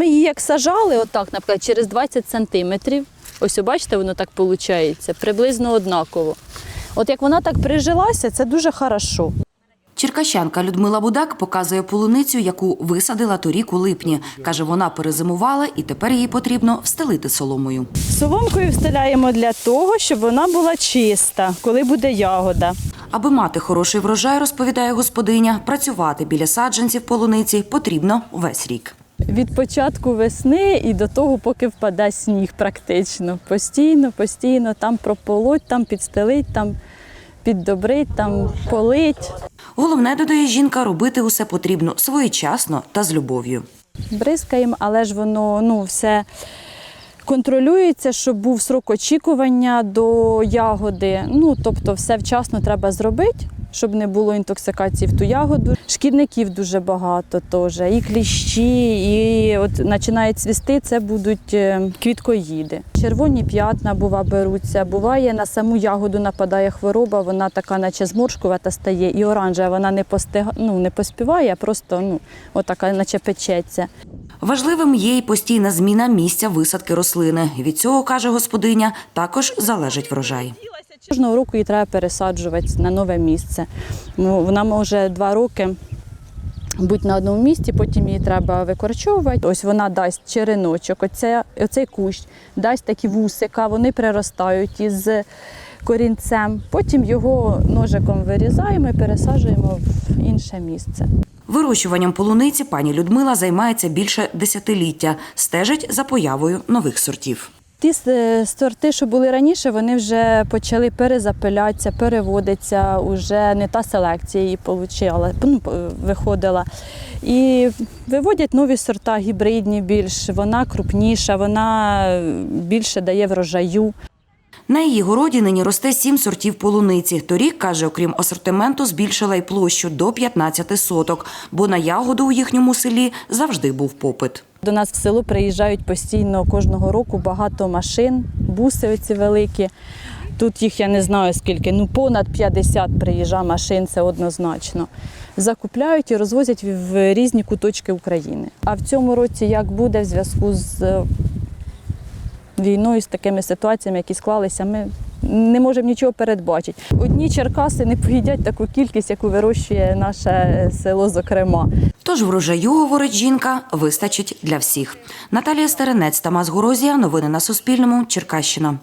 ми її як сажали, отак, наприклад, через 20 сантиметрів, ось бачите, воно так виходить, приблизно однаково. От як вона так прижилася, це дуже хорошо. Черкащанка Людмила Будак показує полуницю, яку висадила торік у липні. Каже, вона перезимувала і тепер їй потрібно встелити соломою. Соломкою встиляємо для того, щоб вона була чиста, коли буде ягода. Аби мати хороший врожай, розповідає господиня, працювати біля саджанців полуниці потрібно весь рік. Від початку весни і до того, поки впаде сніг, практично. Постійно, постійно там прополоть, там підстелить, там піддобрить, там полить. Головне, додає жінка, робити усе потрібно своєчасно та з любов'ю. Бризкаємо, але ж воно ну, все контролюється, щоб був срок очікування до ягоди. Ну, тобто, все вчасно треба зробити, щоб не було інтоксикації в ту ягоду. Шкідників дуже багато теж, і кліщі, і от починає цвісти, це будуть е, квіткоїди. Червоні п'ятна бува беруться. Буває на саму ягоду нападає хвороба, вона така, наче зморшкувата стає, і оранжева вона не постига, ну, не поспіває, а просто ну, отака, наче печеться. Важливим є й постійна зміна місця висадки рослини. Від цього, каже господиня, також залежить врожай. Кожного року її треба пересаджувати на нове місце. Ну, Вона може два роки бути на одному місці, потім її треба викорчовувати. Ось вона дасть череночок, оце, оцей кущ дасть такі вусика, вони приростають із корінцем. Потім його ножиком вирізаємо і пересаджуємо в інше місце. Вирощуванням полуниці пані Людмила займається більше десятиліття, стежить за появою нових сортів. Ті сорти, що були раніше, вони вже почали перезапилятися, переводитися, вже не та селекція її получила, ну, виходила. І виводять нові сорта, гібридні більш, вона крупніша, вона більше дає врожаю. На її городі нині росте сім сортів полуниці. Торік, каже, окрім асортименту, збільшила й площу до 15 соток, бо на ягоду у їхньому селі завжди був попит. До нас в село приїжджають постійно кожного року багато машин, буси оці великі. Тут їх я не знаю скільки, ну понад 50 приїжджає машин, це однозначно. Закупляють і розвозять в- в різні куточки України. А в цьому році як буде в зв'язку з е, війною, з такими ситуаціями, які склалися, ми не можемо нічого передбачити. Одні Черкаси не поїдять таку кількість, яку вирощує наше село, зокрема. Тож врожаю, говорить жінка, вистачить для всіх. Наталія Старенець, Тамас Горозія. Новини на Суспільному. Черкащина.